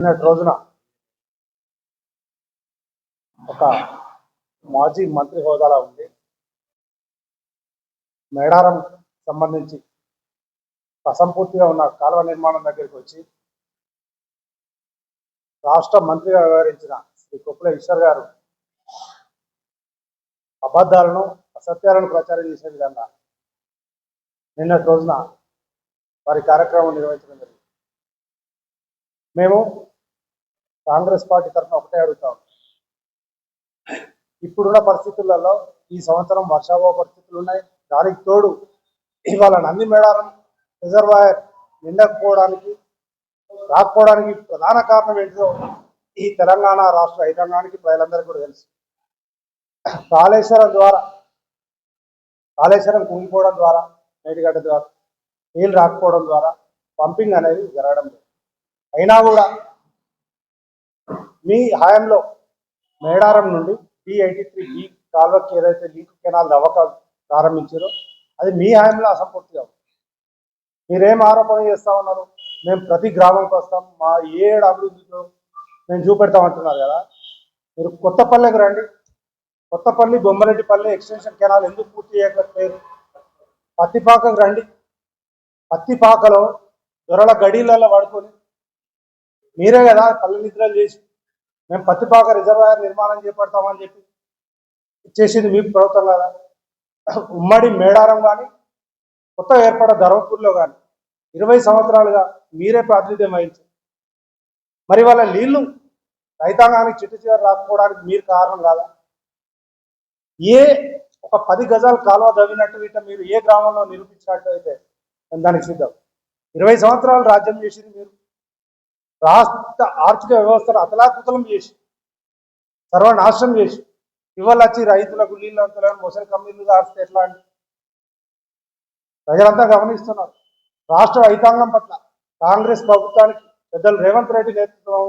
నిన్నటి రోజున ఒక మాజీ మంత్రి హోదాలో ఉంది మేడారం సంబంధించి అసంపూర్తిగా ఉన్న కాలువ నిర్మాణం దగ్గరికి వచ్చి రాష్ట్ర మంత్రిగా వ్యవహరించిన శ్రీ కొప్పుల ఈశ్వర్ గారు అబద్ధాలను అసత్యాలను ప్రచారం చేసే విధంగా నిన్నటి రోజున వారి కార్యక్రమం నిర్వహించడం జరిగింది. మేము కాంగ్రెస్ పార్టీ తరఫున ఒకటే అడుగుతాం ఇప్పుడున్న పరిస్థితులలో ఈ సంవత్సరం వర్షాభావ పరిస్థితులు ఉన్నాయి. దానికి తోడు ఇవాళ నంది మేడారం రిజర్వాయర్ నిండకపోవడానికి రాకపోవడానికి ప్రధాన కారణం ఏంటో ఈ తెలంగాణ రాష్ట్ర రైతాంగానికి ప్రజలందరికీ కూడా తెలుసు. కాళేశ్వరం ద్వారా కాళేశ్వరం కుంగిపోవడం ద్వారా మేడిగడ్డ ద్వారా నీళ్ళు రాకపోవడం ద్వారా పంపింగ్ అనేది జరగడం లేదు. అయినా కూడా మీ హయాంలో మేడారం నుండి బి ఎయిటీ త్రీ బి కాల్వకి ఏదైతే లింక్ కెనాల్ తవ్వకాలు ప్రారంభించారో అది మీ హయాంలో అసంపూర్తిగా మీరేం ఆరోపణ చేస్తా ఉన్నారు? మేము ప్రతి గ్రామంకి వస్తాం మా ఏడు అభివృద్ధిలో మేము చూపెడతాం అంటున్నారు కదా. మీరు కొత్తపల్లెకి రండి. కొత్తపల్లి బొమ్మరెడ్డిపల్లి ఎక్స్టెన్షన్ కెనాల్ ఎందుకు పూర్తి చేయకపోయారు పత్తిపాకకు రండి. పత్తిపాకలో దొరల గడీలలో పడుకొని మీరే కదా పల్లె నిద్రలు చేసి మేము పత్తిపాక రిజర్వాయర్ నిర్మాణం చేపడతామని చెప్పి చేసింది మీ ప్రభుత్వం కదా ఉమ్మడి మేడారం కానీ కొత్త ఏర్పడ ధర్మపూర్లో కానీ ఇరవై సంవత్సరాలుగా మీరే ప్రాతినిధ్యం వహించారు. మరి వాళ్ళ నీళ్ళు రైతాంగానికి చిట్టు చివరి రాకపోవడానికి మీరు కారణం కాదా? ఏ ఒక పది గజాలు కాలువ తవ్వినట్టు ఇట్ట మీరు ఏ గ్రామంలో నిరూపించినట్టు అయితే దానికి సిద్ధం. ఇరవై సంవత్సరాలు రాజ్యం చేసింది మీరు. రాష్ట్ర ఆర్థిక వ్యవస్థను అతలాకుతలం చేసి సర్వనాశనం చేసి ఇవాళ వచ్చి రైతులకు నీళ్ళు అంతలేని మొసలి కమ్మీలు కాస్తే ఎట్లా అండి? ప్రజలంతా గమనిస్తున్నారు. రాష్ట్ర రైతాంగం పట్ల కాంగ్రెస్ ప్రభుత్వానికి పెద్దలు రేవంత్ రెడ్డి నేతృత్వం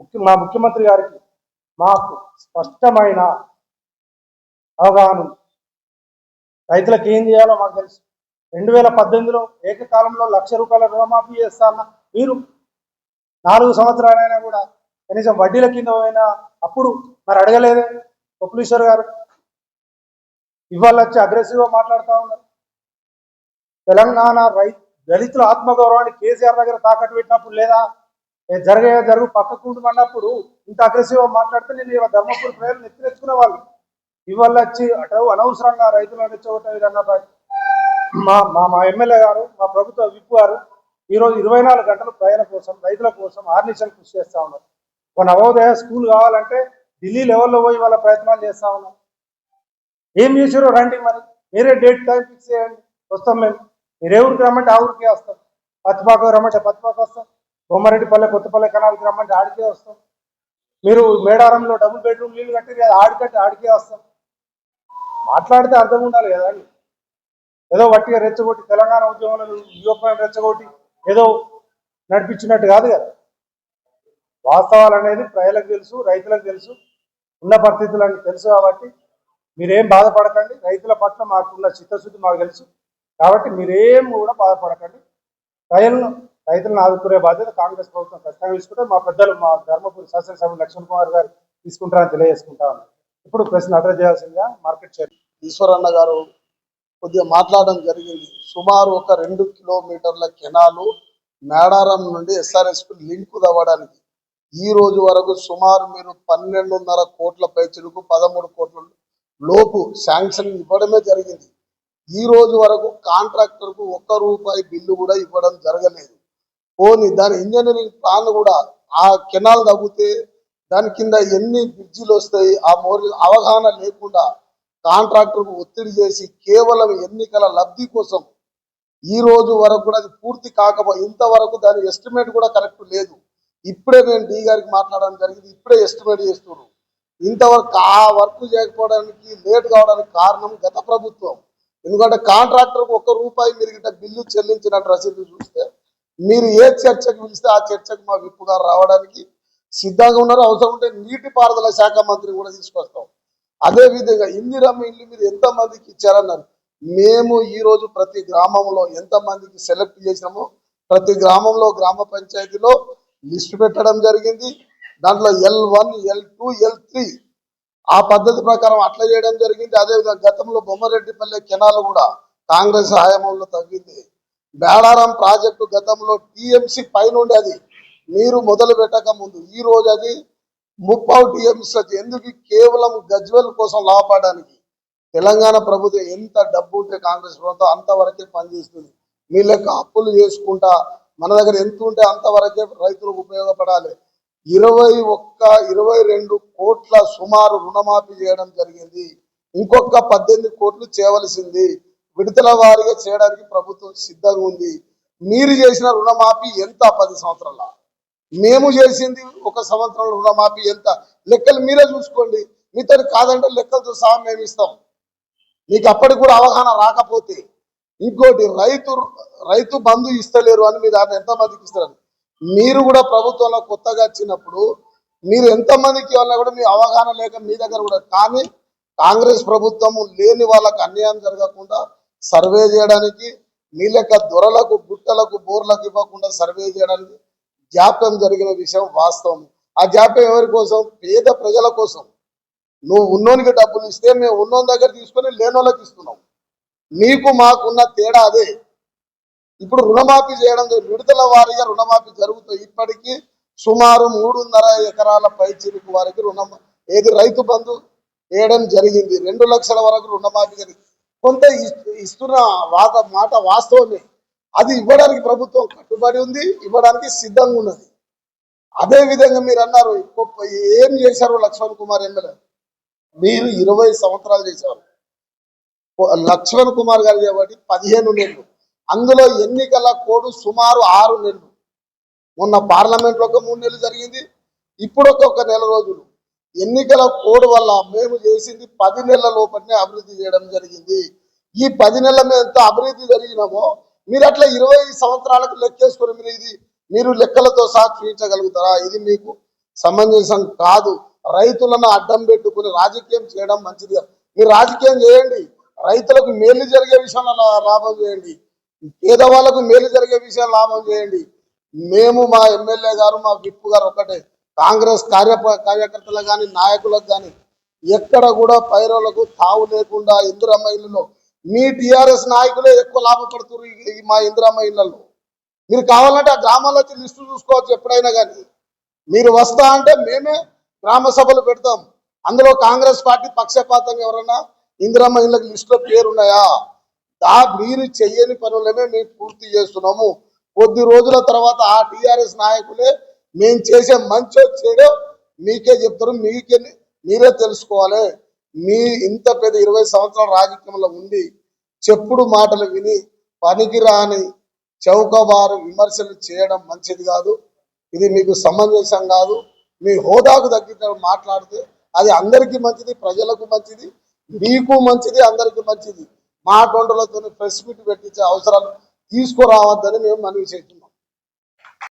ముఖ్య మా ముఖ్యమంత్రి గారికి మాకు స్పష్టమైన అవగాహన రైతులకు ఏం చేయాలో మాకు తెలుసు. రెండు వేల పద్దెనిమిదిలో ఏకకాలంలో లక్ష రూపాయల రుణమాఫీ చేస్తా అన్న మీరు నాలుగు సంవత్సరాలైనా కూడా కనీసం వడ్డీల కింద పోయినా అప్పుడు మరి అడగలేదే. పప్పులేశ్వర్ గారు ఇవాళ వచ్చి అగ్రెసివ్గా మాట్లాడుతూ ఉన్నారు. తెలంగాణ రై దళితుల ఆత్మగౌరవాన్ని కేసీఆర్ దగ్గర తాకట్టు పెట్టినప్పుడు లేదా ఏ జరిగే జరుగు పక్కకు అన్నప్పుడు ఇంత అగ్రెసివ్గా మాట్లాడితే నేను ఇవాళ ధర్మపురి ప్రజలు నెత్తినెచ్చుకునే వాళ్ళు. ఇవాళ వచ్చి అటు అనవసరంగా రైతులను రెచ్చగొట్టే విధంగా మా మా మా ఎమ్మెల్యే గారు మా ప్రభుత్వ విప్ గారు ఈరోజు ఇరవై నాలుగు గంటలు ప్రజల కోసం రైతుల కోసం ఆర్నిషన్ కృషి చేస్తా ఉన్నారు. ఒక నవోదయ స్కూల్ కావాలంటే ఢిల్లీ లెవెల్లో పోయి వాళ్ళ ప్రయత్నాలు చేస్తా ఉన్నారు. ఏం చేసారో రండి మరి. మీరే డేట్ టైం ఫిక్స్ చేయండి. వస్తాం మేము. మీరు ఏ ఊరికి రమ్మంటే ఆ ఊరికే వస్తాం. పత్తిపాకు రమ్మంటే పత్తిపాకు వస్తాం. బొమ్మరెడ్డిపల్లె కొత్తపల్లె కనాలకి రమ్మంటే ఆడికే వస్తాం. మీరు మేడారంలో డబుల్ బెడ్రూమ్ నీళ్ళు కట్టి ఆడికంటే ఆడికట్టి ఆడికే వస్తాం. మాట్లాడితే అర్థం ఉండాలి కదా అండి ఏదో వట్టిగా రెచ్చగొట్టి తెలంగాణ ఉద్యమంలో యువకులను రెచ్చగొట్టి ఏదో నడిపించినట్టు కాదు కదా. వాస్తవాలు అనేది ప్రజలకు తెలుసు రైతులకు తెలుసు ఉన్న పరిస్థితులు అని తెలుసు కాబట్టి మీరేం బాధపడకండి. రైతుల పట్ల మాకున్న చిత్తశుద్ధి మాకు తెలుసు కాబట్టి మీరేం కూడా బాధపడకండి. ప్రజలను రైతులను ఆదుకునే బాధ్యత కాంగ్రెస్ ప్రభుత్వం ఖచ్చితంగా తీసుకుంటే మా పెద్దలు మా ధర్మపురి శాసనసభ్యులు లక్ష్మణ్ కుమార్ గారు తీసుకుంటారని తెలియజేసుకుంటా ఇప్పుడు ప్రశ్న అడ్రస్ చేయాల్సిందిగా మార్కెట్ చైర్ ఈశ్వరన్న గారు కొద్దిగా మాట్లాడడం జరిగింది. సుమారు ఒక రెండు కిలోమీటర్ల కెనాలు మేడారం నుండి ఎస్ఆర్ఎస్కి లింకు తవ్వడానికి ఈ రోజు వరకు సుమారు మీరు పన్నెండున్నర కోట్ల పైచులకు పదమూడు కోట్ల లోపు శాంక్షన్ ఇవ్వడమే జరిగింది. ఈ రోజు వరకు కాంట్రాక్టర్కు ఒక్క రూపాయి బిల్లు కూడా ఇవ్వడం జరగలేదు. పోనీ దాని ఇంజనీరింగ్ ప్లాన్ కూడా ఆ కెనాల్ తవ్వితే దాని కింద ఎన్ని బ్రిడ్జిలు వస్తాయి ఆ మోర్ అవగాహన లేకుండా కాంట్రాక్టర్కు ఒత్తిడి చేసి కేవలం ఎన్నికల లబ్ధి కోసం ఈ రోజు వరకు కూడా అది పూర్తి కాకపోయి ఇంతవరకు దాని ఎస్టిమేట్ కూడా కరెక్ట్ లేదు. ఇప్పుడే నేను డీ గారికి మాట్లాడడం జరిగింది. ఇప్పుడే ఎస్టిమేట్ చేస్తున్నాను ఇంతవరకు ఆ వర్క్ చేయకపోవడానికి లేట్ కావడానికి కారణం గత ప్రభుత్వం. ఎందుకంటే కాంట్రాక్టర్కు ఒక్క రూపాయి మీరు గిట్ట బిల్లు చెల్లించినట్టు రసీదు చూస్తే మీరు ఏ చర్చకు పిలిస్తే ఆ చర్చకు మా విప్పు గారు రావడానికి సిద్ధంగా ఉన్నారు. అవసరం ఉంటే నీటిపారుదల శాఖ మంత్రి కూడా తీసుకొస్తాం. అదే విధంగా ఇందిరమ్మ ఇల్లు మీరు ఎంత మందికి ఇచ్చారన్నారు? మేము ఈ రోజు ప్రతి గ్రామంలో ఎంత మందికి సెలెక్ట్ చేసినామో ప్రతి గ్రామంలో గ్రామ పంచాయతీలో లిస్టు పెట్టడం జరిగింది. దాంట్లో L one L two L three ఆ పద్ధతి ప్రకారం అట్లా చేయడం జరిగింది. అదేవిధంగా గతంలో బొమ్మరెడ్డిపల్లె కెనాల్ కూడా కాంగ్రెస్ హయాంలో తగ్గింది బేడారం ప్రాజెక్టు గతంలో టీఎంసీ పైన ఉండేది. నీరు మొదలు పెట్టక ముందు ఈ రోజు అది ముప్పావు టీఎంసీ వచ్చి ఎందుకు కేవలం గజ్వెల్ కోసం లాభపడడానికి? తెలంగాణ ప్రభుత్వం ఎంత డబ్బు ఉంటే కాంగ్రెస్ ప్రభుత్వం అంతవరకే పనిచేస్తుంది. మీ లెక్క అప్పులు చేసుకుంటా మన దగ్గర ఎంత ఉంటే అంతవరకే రైతులకు ఉపయోగపడాలి. ఇరవై ఒక్క ఇరవై రెండు కోట్ల సుమారు రుణమాఫీ చేయడం జరిగింది. ఇంకొక పద్దెనిమిది కోట్లు చేయవలసింది. విడతల వారీగా చేయడానికి ప్రభుత్వం సిద్ధంగా ఉంది. మీరు చేసిన రుణమాఫీ ఎంత? పది సంవత్సరాల. మేము చేసింది ఒక సంవత్సరం రుణమాఫీ ఎంత? లెక్కలు మీరే చూసుకోండి. మీతో కాదంటే లెక్కలతో సహా మేము ఇస్తాం. మీకు అప్పటికి కూడా అవగాహన రాకపోతే ఇంకోటి రైతు రైతు బంధు ఇస్తలేరు అని మీరు దాన్ని ఎంతమందికి ఇస్తారు మీరు కూడా ప్రభుత్వంలో కొత్తగా వచ్చినప్పుడు మీరు ఎంతమందికి ఇవ్వాలన్నా కూడా మీ అవగాహన లేక మీ దగ్గర కూడా. కానీ కాంగ్రెస్ ప్రభుత్వము లేని వాళ్ళకి అన్యాయం జరగకుండా సర్వే చేయడానికి మీ లెక్క దొరలకు గుట్టలకు బోర్లకు ఇవ్వకుండా సర్వే చేయడానికి జాప్యం జరిగిన విషయం వాస్తవం. ఆ జాప్యం ఎవరి కోసం? పేద ప్రజల కోసం. నువ్వు ఉన్నోనికి డబ్బులు ఇస్తే మేము ఉన్నోని దగ్గర తీసుకొని లేనోళ్ళకి ఇస్తున్నాం. నీకు మాకున్న తేడా అదే. ఇప్పుడు రుణమాఫీ చేయడం విడుదల వారిగా వారీగా రుణమాఫీ జరుగుతుంది ఇప్పటికీ సుమారు మూడున్నర ఎకరాల పై చిరుకు వారికి రుణం ఏది రైతు బంధు వేయడం జరిగింది. రెండు లక్షల వరకు రుణమాఫీ జరిగింది. కొంత ఇస్తున్న వాత మాట వాస్తవమే. అది ఇవ్వడానికి ప్రభుత్వం కట్టుబడి ఉంది ఇవ్వడానికి సిద్ధంగా ఉన్నది. అదే విధంగా మీరు అన్నారు గొప్ప- ఏం చేశారు లక్ష్మణ్ కుమార్ ఎమ్మెల్యే? మీరు ఇరవై సంవత్సరాలు చేశారు. లక్ష్మణ్ కుమార్ గారు కాబట్టి పదిహేను నెలలు. అందులో ఎన్నికల కోడ్ సుమారు ఆరు నెలలు. మొన్న పార్లమెంట్లో ఒక మూడు నెలలు జరిగింది ఇప్పుడు ఒక ఒక నెల రోజులు. ఎన్నికల కోడ్ వల్ల మేము చేసింది పది నెలల లోపలనే అభివృద్ధి చేయడం జరిగింది. ఈ పది నెలల మీద ఎంత అభివృద్ధి జరిగినామో మీరు అట్లా ఇరవై సంవత్సరాలకు లెక్కేసుకుని మీరు ఇది మీరు లెక్కలతో సహా చూపించగలుగుతారా? ఇది మీకు సమంజసం కాదు. రైతులను అడ్డం పెట్టుకుని రాజకీయం చేయడం మంచిది మీరు రాజకీయం చేయండి. రైతులకు మేలు జరిగే విషయంలో లాభం చేయండి. పేదవాళ్ళకు మేలు జరిగే విషయం లాభం చేయండి. మేము మా ఎమ్మెల్యే గారు మా విప్పు గారు ఒకటే కాంగ్రెస్ కార్య కార్యకర్తలకు కానీ నాయకులకు కానీ ఎక్కడ కూడా పైరులకు తావు లేకుండా ఇందిరమ్మ ఇల్లులో మీ టిఆర్ఎస్ నాయకులే ఎక్కువ లాభపడుతున్నారు ఈ- ఈ మా ఇందిరమ్మ ఇళ్ళలో. మీరు కావాలంటే ఆ గ్రామాల్లో వచ్చి లిస్టు చూసుకోవచ్చు ఎప్పుడైనా కానీ. మీరు వస్తా అంటే మేమే గ్రామ సభలు పెడతాం. అందులో కాంగ్రెస్ పార్టీ పక్షపాతంగా ఎవరన్నా ఇందిరమ్మ ఇళ్ళకి లిస్టులో పేరున్నాయా? దా మీరు చెయ్యని పనులనే మేము పూర్తి చేస్తున్నాము. కొద్ది రోజుల తర్వాత ఆ టిఆర్ఎస్ నాయకులే మేము చేసే మంచి చెడో మీకే చెప్తారు. మీకే మీరే తెలుసుకోవాలి. మీ ఇంత పెద్ద ఇరవై సంవత్సరాల రాజకీయంలో ఉండి చెప్పుడు మాటలు విని పనికిరాని చౌకబారు విమర్శలు చేయడం మంచిది కాదు. ఇది మీకు సమంజసం కాదు. మీ హోదాకు తగ్గిన మాట్లాడితే అది అందరికీ మంచిది ప్రజలకు మంచిది మీకు మంచిది అందరికీ మంచిది. మా అకౌంట్లతో ప్రెస్ మీట్ పెట్టించే అవసరాలు తీసుకురావద్దని మేము మనవి చేస్తున్నాం.